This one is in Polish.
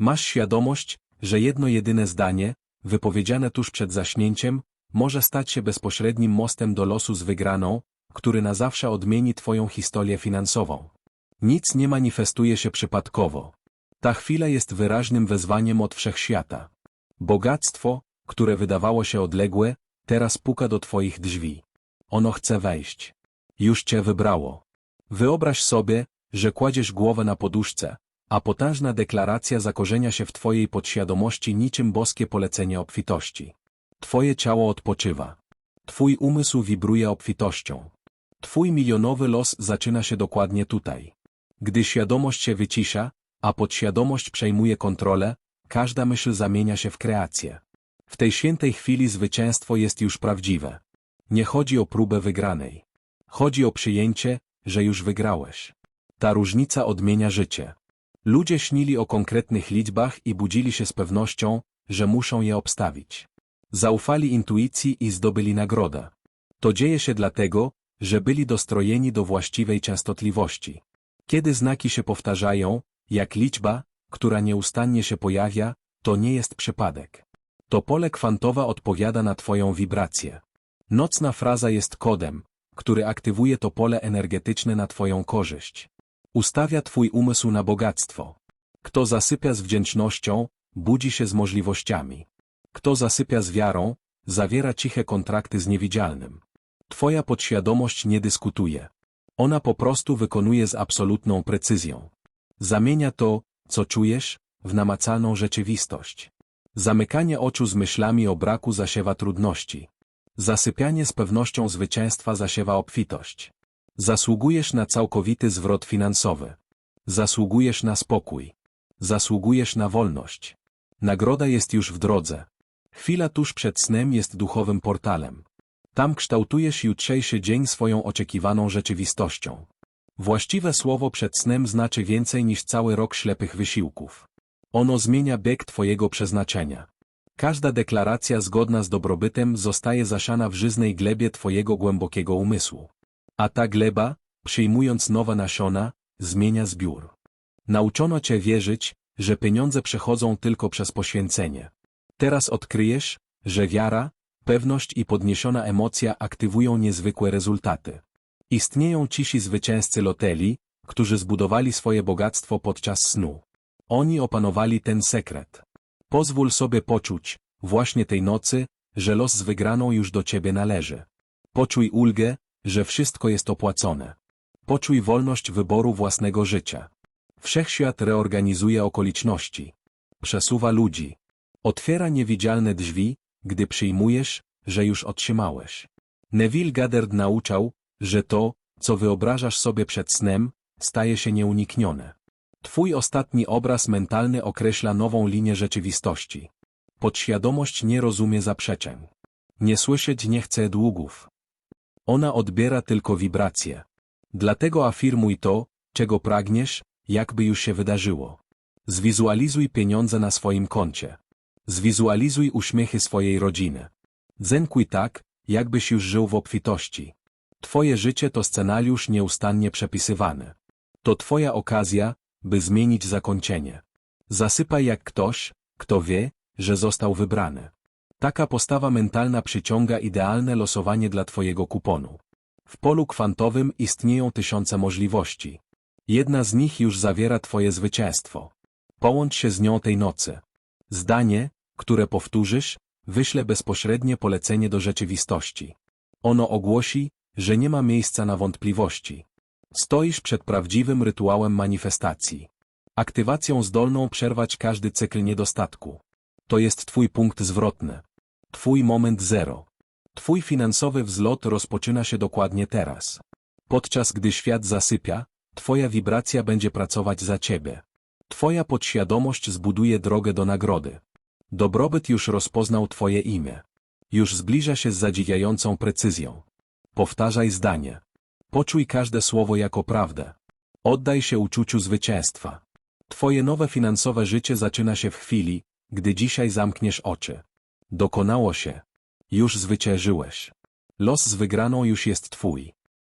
Masz świadomość, że jedno jedyne zdanie, wypowiedziane tuż przed zaśnięciem, może stać się bezpośrednim mostem do losu z wygraną, który na zawsze odmieni Twoją historię finansową. Nic nie manifestuje się przypadkowo. Ta chwila jest wyraźnym wezwaniem od wszechświata. Bogactwo, które wydawało się odległe, teraz puka do Twoich drzwi. Ono chce wejść. Już Cię wybrało. Wyobraź sobie, że kładziesz głowę na poduszce, a potężna deklaracja zakorzenia się w Twojej podświadomości niczym boskie polecenie obfitości. Twoje ciało odpoczywa. Twój umysł wibruje obfitością. Twój milionowy los zaczyna się dokładnie tutaj. Gdy świadomość się wycisza, a podświadomość przejmuje kontrolę, każda myśl zamienia się w kreację. W tej świętej chwili zwycięstwo jest już prawdziwe. Nie chodzi o próbę wygranej. Chodzi o przyjęcie, że już wygrałeś. Ta różnica odmienia życie. Ludzie śnili o konkretnych liczbach i budzili się z pewnością, że muszą je obstawić. Zaufali intuicji i zdobyli nagrodę. To dzieje się dlatego, że byli dostrojeni do właściwej częstotliwości. Kiedy znaki się powtarzają, jak liczba, która nieustannie się pojawia, to nie jest przypadek. To pole kwantowe odpowiada na Twoją wibrację. Nocna fraza jest kodem, który aktywuje to pole energetyczne na Twoją korzyść. Ustawia Twój umysł na bogactwo. Kto zasypia z wdzięcznością, budzi się z możliwościami. Kto zasypia z wiarą, zawiera ciche kontrakty z niewidzialnym. Twoja podświadomość nie dyskutuje. Ona po prostu wykonuje z absolutną precyzją. Zamienia to, co czujesz, w namacalną rzeczywistość. Zamykanie oczu z myślami o braku zasiewa trudności. Zasypianie z pewnością zwycięstwa zasiewa obfitość. Zasługujesz na całkowity zwrot finansowy. Zasługujesz na spokój. Zasługujesz na wolność. Nagroda jest już w drodze. Chwila tuż przed snem jest duchowym portalem. Tam kształtujesz jutrzejszy dzień swoją oczekiwaną rzeczywistością. Właściwe słowo przed snem znaczy więcej niż cały rok ślepych wysiłków. Ono zmienia bieg Twojego przeznaczenia. Każda deklaracja zgodna z dobrobytem zostaje zasiana w żyznej glebie Twojego głębokiego umysłu. A ta gleba, przyjmując nowe nasiona, zmienia zbiór. Nauczono Cię wierzyć, że pieniądze przechodzą tylko przez poświęcenie. Teraz odkryjesz, że wiara, pewność i podniesiona emocja aktywują niezwykłe rezultaty. Istnieją cisi zwycięzcy loteli, którzy zbudowali swoje bogactwo podczas snu. Oni opanowali ten sekret. Pozwól sobie poczuć, właśnie tej nocy, że los z wygraną już do ciebie należy. Poczuj ulgę, że wszystko jest opłacone. Poczuj wolność wyboru własnego życia. Wszechświat reorganizuje okoliczności. Przesuwa ludzi. Otwiera niewidzialne drzwi, gdy przyjmujesz, że już otrzymałeś. Neville Goddard nauczał, że to, co wyobrażasz sobie przed snem, staje się nieuniknione. Twój ostatni obraz mentalny określa nową linię rzeczywistości. Podświadomość nie rozumie zaprzeczeń. Nie słyszeć nie chce długów. Ona odbiera tylko wibracje. Dlatego afirmuj to, czego pragniesz, jakby już się wydarzyło. Zwizualizuj pieniądze na swoim koncie. Zwizualizuj uśmiechy swojej rodziny. Zenkuj tak, jakbyś już żył w obfitości. Twoje życie to scenariusz nieustannie przepisywany. To Twoja okazja, by zmienić zakończenie. Zasypaj jak ktoś, kto wie, że został wybrany. Taka postawa mentalna przyciąga idealne losowanie dla Twojego kuponu. W polu kwantowym istnieją tysiące możliwości. Jedna z nich już zawiera Twoje zwycięstwo. Połącz się z nią tej nocy. Zdanie, które powtórzysz, wyśle bezpośrednie polecenie do rzeczywistości. Ono ogłosi, że nie ma miejsca na wątpliwości. Stoisz przed prawdziwym rytuałem manifestacji. Aktywacją zdolną przerwać każdy cykl niedostatku. To jest Twój punkt zwrotny. Twój moment zero. Twój finansowy wzlot rozpoczyna się dokładnie teraz. Podczas gdy świat zasypia, Twoja wibracja będzie pracować za Ciebie. Twoja podświadomość zbuduje drogę do nagrody. Dobrobyt już rozpoznał Twoje imię. Już zbliża się z zadziwiającą precyzją. Powtarzaj zdanie. Poczuj każde słowo jako prawdę. Oddaj się uczuciu zwycięstwa. Twoje nowe finansowe życie zaczyna się w chwili, gdy dzisiaj zamkniesz oczy. Dokonało się. Już zwyciężyłeś. Los z wygraną już jest Twój.